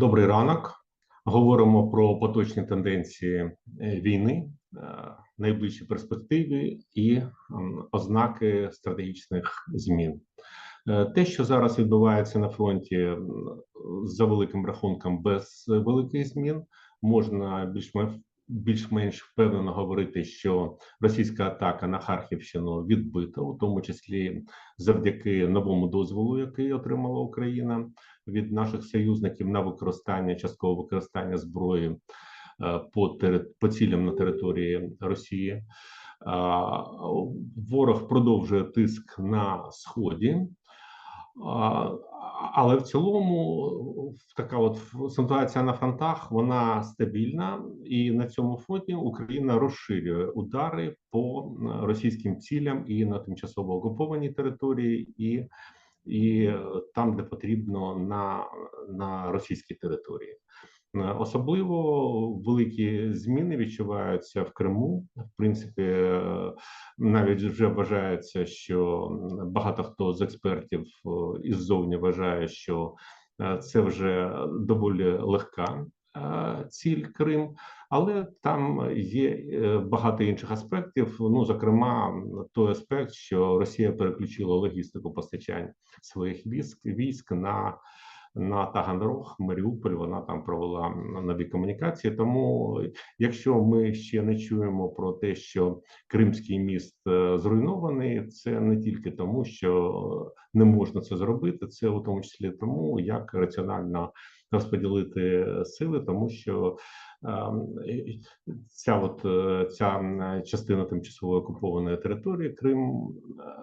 Добрий ранок. Говоримо про поточні тенденції е, війни, е, найближчі перспективи і ознаки стратегічних змін. Е, Те, що зараз відбувається на фронті, за великим рахунком, без великих змін, можна більш-менш більш-менш впевнено говорити, що російська атака на Харківщину відбита, у тому числі завдяки новому дозволу, який отримала Україна від наших союзників на використання часткове використання зброї е, по по цілям на території Росії. Ворог продовжує тиск на сході. Але в цілому така от ситуація на фронтах вона стабільна, і на цьому фоні Україна розширює удари по російським цілям і на тимчасово окупованій території, і, і е, там, де потрібно, на, на російській території. Е, Особливо великі зміни відчуваються в Криму. В принципі, е, навіть вже вважається, що багато хто з експертів е, іззовні вважає, що це вже доволі легка ціль Крим, але там є багато інших аспектів. Ну, зокрема, той аспект, що Росія переключила логістику постачань своїх військ військ на на Таганрог, Маріуполь. Вона там провела нові комунікації. Тому, якщо ми ще не чуємо про те, що Кримський міст е, зруйнований, це не тільки тому, що не можна це зробити, це у тому числі тому, як раціонально розподілити сили, тому що ем, ця от е, ця частина тимчасово окупованої території Крим,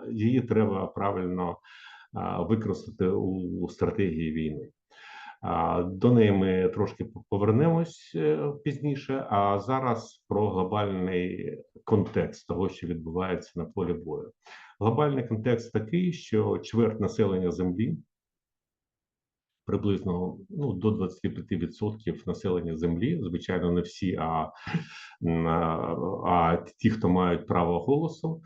е, її треба правильно використати у стратегії війни. До неї ми трошки повернемось е, пізніше. А зараз про глобальний контекст того, що відбувається на полі бою. Глобальний контекст такий, що чверть населення Землі, приблизно ну, до 25% населення Землі, звичайно, не всі, а, а, а ті, хто мають право голосу,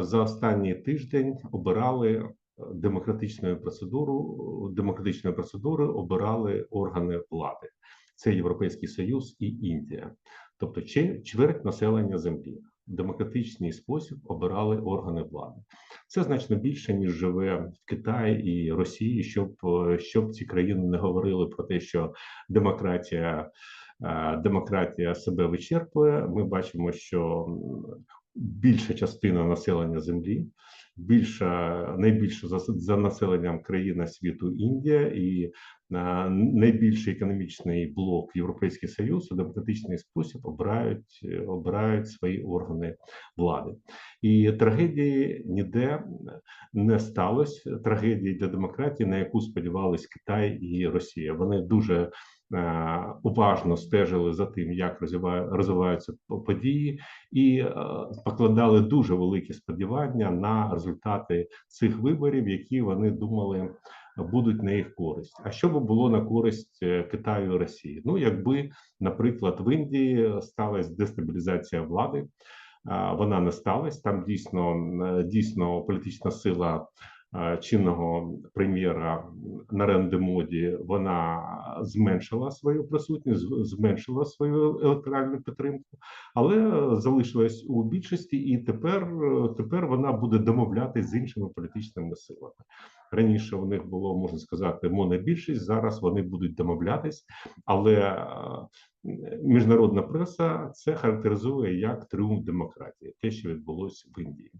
за останній тиждень обирали демократичною процедуру демократичної процедури обирали органи влади. Це Європейський Союз і Індія, тобто чверть населення землі. В демократичний спосіб обирали органи влади. Це значно більше ніж живе в Китаї і Росії, щоб щоб ці країни не говорили про те, що демократія, е, демократія себе вичерпує. Ми бачимо, що більша частина населення землі більша найбільша за, за населенням країна світу Індія. І найбільший економічний блок Європейський Союз у демократичний спосіб обирають обирають свої органи влади. І трагедії ніде не сталося. Трагедії для демократії, на яку сподівались Китай і Росія. Вони дуже е, уважно стежили за тим, як розвиваються події, і е, покладали дуже великі сподівання на результати цих виборів, які вони думали будуть на їх користь. А що би було на користь е, Китаю і Росії? Ну, якби, наприклад, в Індії сталася дестабілізація влади, вона не сталася. Там дійсно е, дійсно політична сила чинного прем'єра Наренди Моді вона зменшила свою присутність, зменшила свою електоральну підтримку, але залишилась у більшості, і тепер, е, тепер вона буде домовлятись з іншими політичними силами. Раніше у них було можна сказати монобільшість. Зараз вони будуть домовлятись, але е, міжнародна преса це характеризує як тріумф демократії, те, що відбулося в Індії.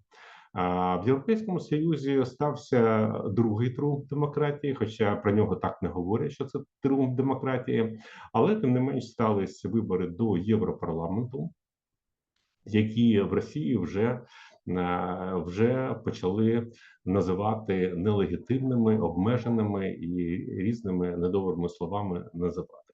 В Європейському Союзі стався другий тріумф демократії, хоча про нього так не говорять, що це тріумф демократії, але тим не менш сталися вибори до Європарламенту, які в Росії вже е, вже почали називати нелегітимними, обмеженими і різними недобрими словами називати.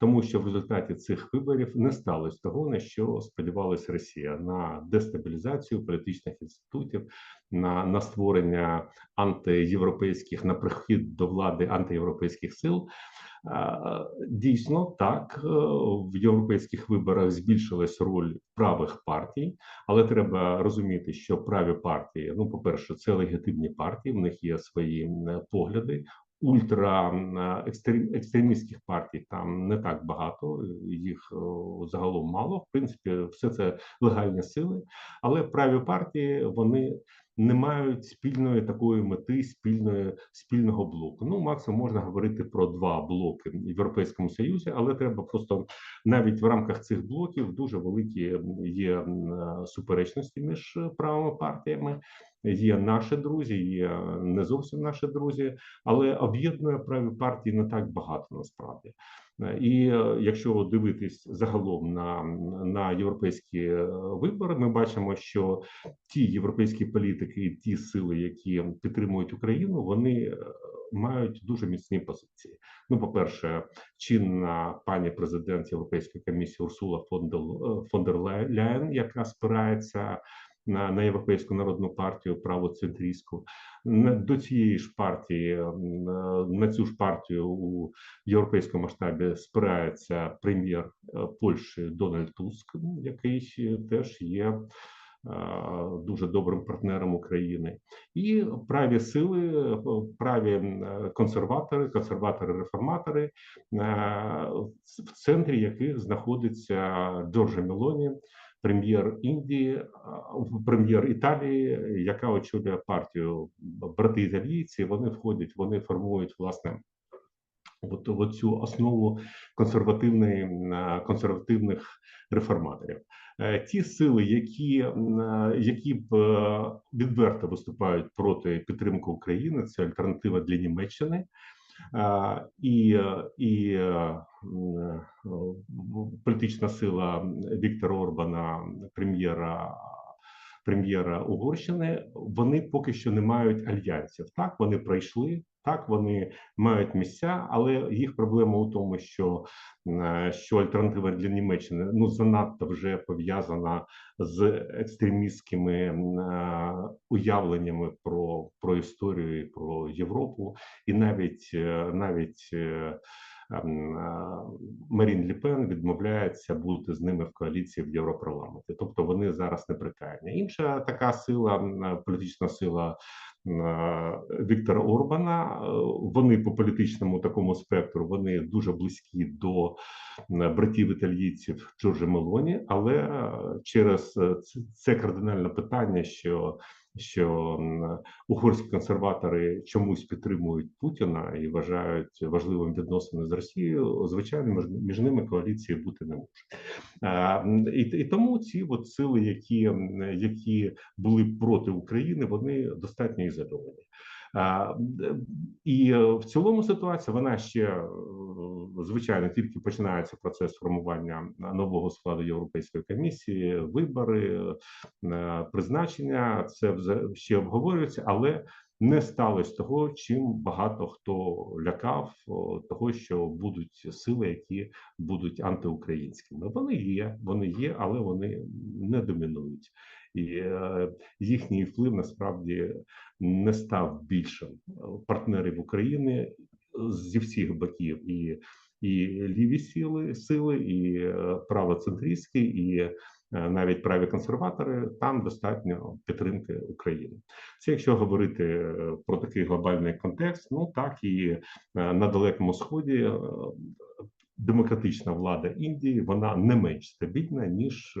Тому що в результаті цих виборів не сталося того, на що сподівалася Росія на дестабілізацію політичних інститутів, на, на створення антиєвропейських на прихід до влади антиєвропейських сил. Е, Дійсно, так е, в європейських виборах збільшилась роль правих партій, але треба розуміти, що праві партії, ну, по-перше, це легітимні партії, в них є свої погляди. Ультра екстрем, екстремістських партій там не так багато, їх загалом мало. В принципі, все це легальні сили, але праві партії вони не мають спільної такої мети, спільної спільного блоку. Ну, максимум можна говорити про два блоки в Європейському Союзі, але треба просто навіть в рамках цих блоків дуже великі є суперечності між правими партіями. Є наші друзі, є не зовсім наші друзі, але об'єднує праві партії не так багато насправді. І якщо дивитись загалом на на європейські вибори, ми бачимо, що ті європейські політики, і ті сили, які підтримують Україну, вони мають дуже міцні позиції. Ну, по перше, чинна пані президент Європейської комісії Урсула фон дер Ляєн, яка спирається на на європейську народну партію правоцентрійську. До цієї ж партії на цю ж партію у європейському масштабі спирається прем'єр е, Польщі Дональд Туск, який теж є. Е, дуже добрим партнером України і праві сили, праві консерватори, консерватори-реформатори, в центрі яких знаходиться Джорджа Мелоні, прем'єр Індії, прем'єр Італії, яка очолює партію брати італійці. Вони входять, вони формують власне. От, от цю основу консервативної консервативних реформаторів, е, ті сили, які які б е, відверто виступають проти підтримки України, це альтернатива для Німеччини і і е, політична сила Віктора Орбана, прем'єра прем'єра Угорщини, вони поки що не мають альянсів. Так вони пройшли, так вони мають місця, але їх проблема у тому, що е, що альтернатива для Німеччини ну занадто вже пов'язана з екстремістськими е, уявленнями про про історію, про Європу, і навіть е, навіть. Ем, Марін Ліпен відмовляється бути з ними в коаліції в Європарламенті, тобто вони зараз не неприкаяні. Інша така сила, політична сила Віктора Орбана. Вони по політичному такому спектру вони дуже близькі до братів італійців Джорджа Мелоні, але через це кардинальне питання, що що угорські консерватори чомусь підтримують Путіна і вважають важливим відносини з Росією. Звичайно, між, ними коаліції бути не може. І і тому ці от сили, які які були проти України, вони достатньо ізольовані. І е, в цілому ситуація вона ще е, звичайно тільки починається процес формування нового складу європейської комісії, вибори, е, призначення. Це ще обговорюється, але не сталося того, чим багато хто лякав, того що будуть сили, які будуть антиукраїнськими. Вони є, вони є, але вони не домінують і е, їхній вплив насправді не став більшим. Партнерів України зі всіх боків і і ліві сили, сили, і е, правоцентристські, і е, навіть праві консерватори там достатньо підтримки України. Це якщо говорити про такий глобальний контекст, ну так і на далекому сході. Демократична влада Індії вона не менш стабільна ніж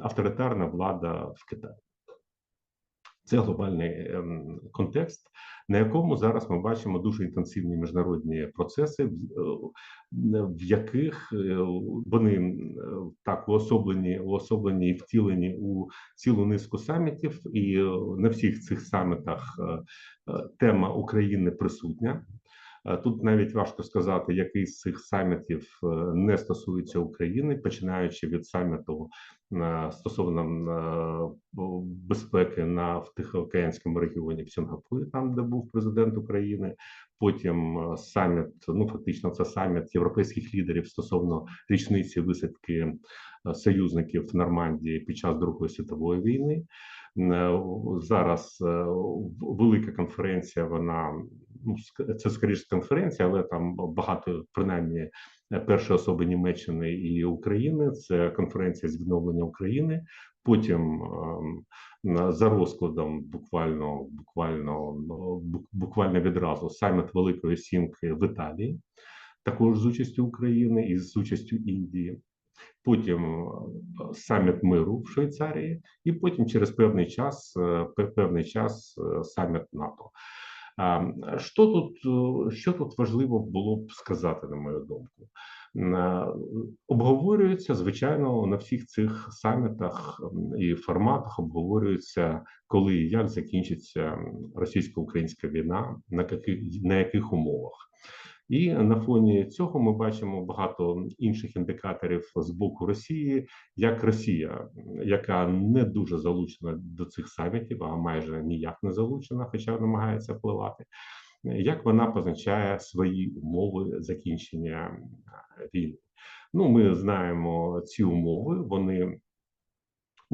авторитарна влада в Китаї. Це глобальний ем, контекст, на якому зараз ми бачимо дуже інтенсивні міжнародні процеси, в яких е, вони так уособлені, уособлені і втілені у цілу низку самітів, і е, на всіх цих самітах е, тема України присутня. Е, тут навіть важко сказати, який з цих самітів е, не стосується України, починаючи від саміту е, стосовно безпеки на в Тихоокеанському регіоні в Сінгапурі, там де був президент України. Потім саміт, ну фактично, це саміт європейських лідерів стосовно річниці висадки союзників в Нормандії під час Другої світової війни. Зараз велика конференція. Вона ну це скоріше конференція, але там багато принаймні е, перші особи Німеччини і України. Це конференція з відновлення України. Потім ем, за розкладом буквально буквально ну, буквально відразу саміт Великої Сімки в Італії, також з участю України і з участю Індії. Потім е, саміт миру в Швейцарії, і потім через певний час е, певний час е, саміт НАТО. Що тут, що тут важливо було б сказати, на мою думку? Обговорюється, звичайно, на всіх цих самітах і форматах обговорюється, коли і як закінчиться російсько-українська війна, на яких, на яких умовах. І на фоні цього ми бачимо багато інших індикаторів з боку Росії, як Росія, яка не дуже залучена до цих самітів, а майже ніяк не залучена, хоча намагається впливати. Як вона позначає свої умови закінчення війни? Ну, ми знаємо ці умови. Вони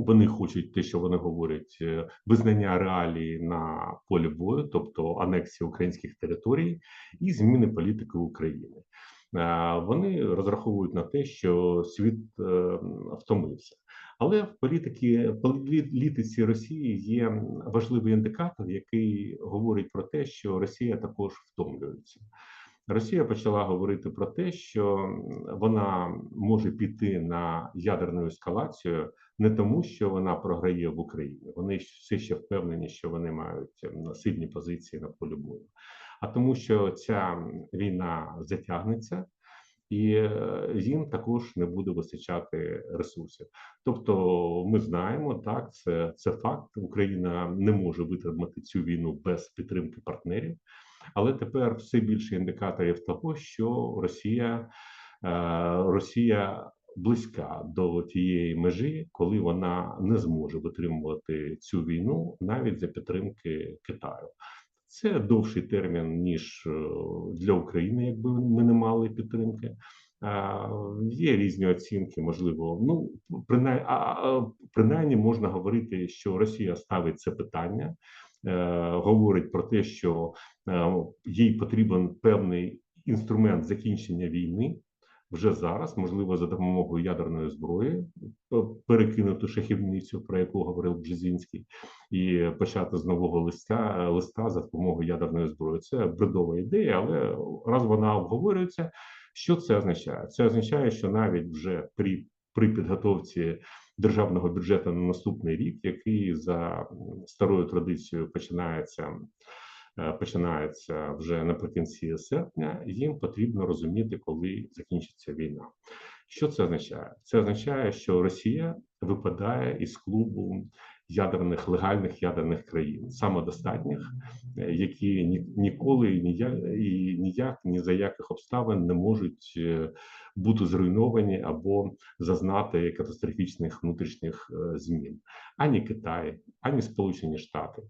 вони хочуть те, що вони говорять, е, визнання реалії на полі бою, тобто анексія українських територій і зміни політики України. Е, Вони розраховують на те, що світ е, втомився. Але в політики політиці Росії є важливий індикатор, який говорить про те, що Росія також втомлюється. Росія почала говорити про те, що вона може піти на ядерну ескалацію не тому, що вона програє в Україні. Вони все ще впевнені, що вони мають сильні позиції на полі бою, а тому, що ця війна затягнеться. І е, їм також не буде вистачати ресурсів. Тобто, ми знаємо, так це це факт. Україна не може витримати цю війну без підтримки партнерів, але тепер все більше індикаторів того, що Росія, е, Росія близька до тієї межі, коли вона не зможе витримувати цю війну навіть за підтримки Китаю. Це довший термін ніж е, для України, якби ми не мали підтримки. Є різні оцінки, можливо. Ну принаймні, принаймні можна говорити, що Росія ставить це питання, е, говорить про те, що е, їй потрібен певний інструмент закінчення війни вже зараз, можливо, за допомогою ядерної зброї, перекинути шахівницю, про яку говорив Бжезінський, і почати з нового листа листа за допомогою ядерної зброї. Це бредова ідея, але раз вона обговорюється, що це означає? Це означає, що навіть вже при, при підготовці державного бюджету на наступний рік, який за старою традицією починається. Починається вже наприкінці серпня, їм потрібно розуміти, коли закінчиться війна. Що це означає? Це означає, що Росія випадає із клубу ядерних легальних ядерних країн, самодостатніх, які ні, ніколи і ніяк, і ніяк ні за яких обставин не можуть е, бути зруйновані або зазнати катастрофічних внутрішніх е, змін, ані Китай, ані Сполучені Штати.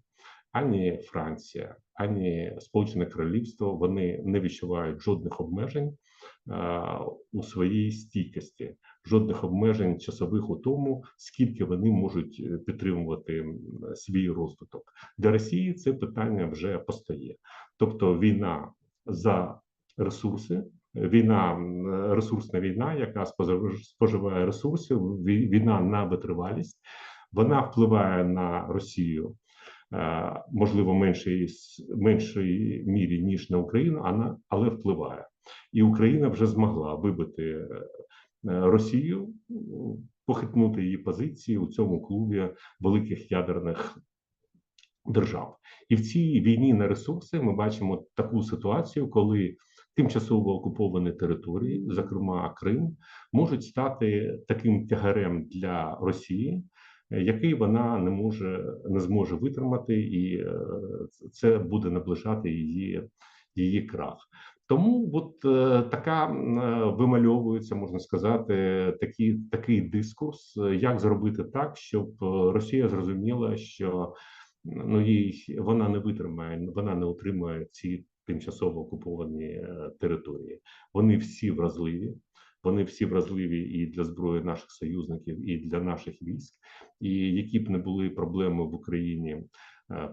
Ані Франція, ані Сполучене Королівство вони не відчувають жодних обмежень у своїй стійкості, жодних обмежень часових у тому, скільки вони можуть е, підтримувати свій розвиток для Росії. Це питання вже постає, тобто війна за ресурси. Війна ресурсна війна, яка споживає ресурси, війна на витривалість, вона впливає на Росію Е, можливо, меншій меншій мірі ніж на Україну, але впливає, і Україна вже змогла вибити е, Росію, похитнути її позиції у цьому клубі великих ядерних держав. І в цій війні на ресурси ми бачимо таку ситуацію, коли тимчасово окуповані території, зокрема Крим, можуть стати таким тягарем для Росії який вона не може не зможе витримати, і е, це буде наближати її її крах. Тому от е, така е, вимальовується, можна сказати, такий, такий дискурс, як зробити так, щоб Росія зрозуміла, що ну їй вона не витримає, вона не утримує ці тимчасово окуповані території. Вони всі вразливі. Вони всі вразливі і для зброї наших союзників, і для наших військ. І які б не були проблеми в Україні е,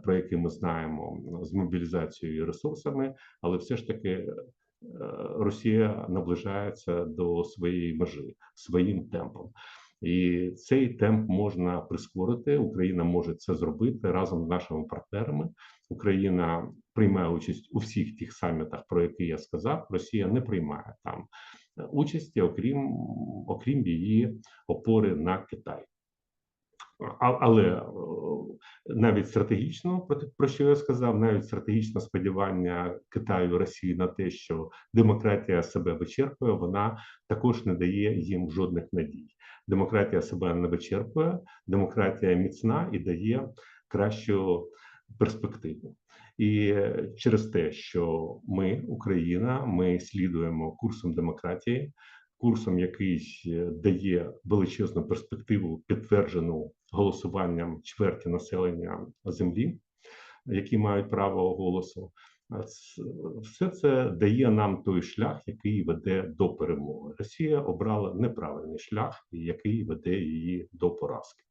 про який ми знаємо з мобілізацією і ресурсами, але все ж таки е, Росія наближається до своєї межі своїм темпом. І цей темп можна прискорити. Україна може це зробити разом з нашими партнерами. Україна приймає участь у всіх тих самітах, про які я сказав. Росія не приймає там е, участі, окрім окрім її опори на Китай. Але е, навіть стратегічно, про, що я сказав, навіть стратегічне сподівання Китаю Росії на те, що демократія себе вичерпує, вона також не дає їм жодних надій. Демократія себе не вичерпує, демократія міцна і дає кращу перспективу. І через те, що ми, Україна, ми слідуємо курсом демократії, курсом, який е, дає величезну перспективу, підтверджену голосуванням чверті населення землі, які мають право голосу. Все це дає нам той шлях, який веде до перемоги. Росія обрала неправильний шлях, який веде її до поразки.